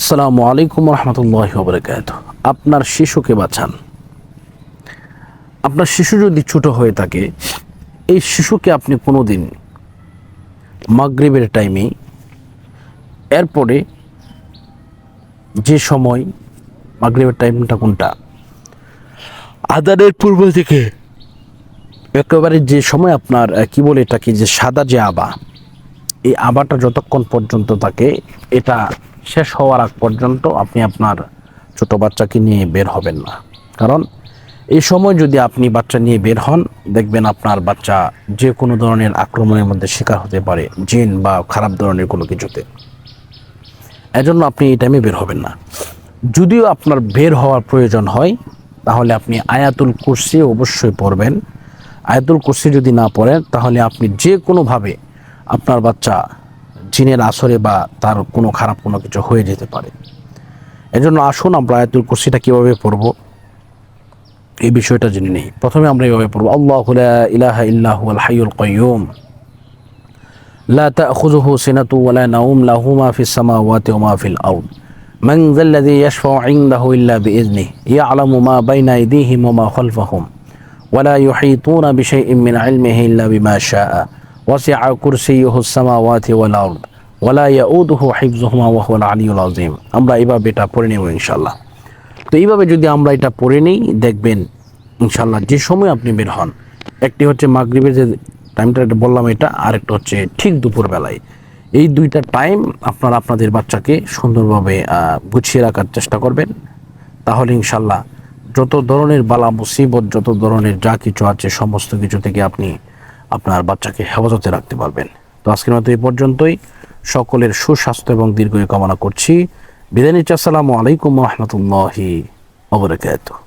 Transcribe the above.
আসসালামু আলাইকুম রহমতুল্লাহ বরকাত আপনার শিশুকে বাঁচান। আপনার শিশু যদি ছোট হয়ে থাকে, এই শিশুকে আপনি কোনো দিন মাগরিবের টাইমে এরপরে যে সময় মাগরিবের টাইমটা কোনটা? আদানের পূর্ব থেকে একেবারে যে সময় আপনার কি বলে এটাকে, যে সাদা যে আবা, এই আবাটা যতক্ষণ পর্যন্ত থাকে, এটা শেষ হওয়ার আগ পর্যন্ত আপনি আপনার ছোট বাচ্চাকে নিয়ে বের হবেন না। কারণ এই সময় যদি আপনি বাচ্চা নিয়ে বের হন, দেখবেন আপনার বাচ্চা যে কোনো ধরনের আক্রমণের মধ্যে শিকার হতে পারে, জিন বা খারাপ ধরনের কোনো কিছুতে। এজন্য আপনি এই টাইমে বের হবেন না। যদিও আপনার বের হওয়ার প্রয়োজন হয়, তাহলে আপনি আয়াতুল কুরসি অবশ্যই পড়বেন। আয়াতুল কুরসি যদি না পড়েন, তাহলে আপনি যে কোনোভাবে আপনার বাচ্চা জিনের আসরে বা তার কোনো খারাপ কোনো কিছু হয়ে যেতে পারে এজন্য আসুন আমরা আয়াতুল কুরসিটা কীভাবে পড়ব এই বিষয়টা জেনে নেই প্রথমে আমরা এইভাবে পড়বো আল্লাহ ইলাহা ইল্লাহু আল হাইয়ুল কাইয়ুম لا تأخذه سنة ولا نوم له ما في السماوات وما في الأرض من ذا الذي يشفع عنده إلا بإذنه يعلم ما بين أيديهم وما خلفهم ولا يحيطون بشيء من علمه إلا بما شاء ওয়াসিয়া কুরসি হুসামা ওয়াতি ওয়াল আউদ ওয়ালা ইয়াউদুহু হিফজুহুমা ওয়া হুয়াল আলিউল আযীম। আমরা এভাবে এটা পড়ে নেব ইনশাআল্লাহ। তো এইভাবে যদি আমরা এটা পড়ে নিই, দেখবেন ইনশাআল্লাহ যে সময় আপনি বের হন, একটি হচ্ছে মাগরিবের যে টাইমটা এটা বললাম এটা, আরেকটা হচ্ছে ঠিক দুপুরবেলায়। এই দুইটা টাইম আপনারা আপনাদের বাচ্চাকে সুন্দরভাবে গুছিয়ে রাখার চেষ্টা করবেন। তাহলে ইনশাল্লাহ যত ধরনের বালা মুসিবত যত ধরনের যা কিছু আছে, সমস্ত কিছু থেকে আপনি আপনার বাচ্চাকে হেফাজতে রাখতে পারবেন। তো আজকের মতো এই পর্যন্তই। সকলের সুস্বাস্থ্য এবং দীর্ঘ কামনা করছি। বিদায় নিচ্ছি। আসসালামু আলাইকুম রহমতুল্লাহি অবরাকাতুহ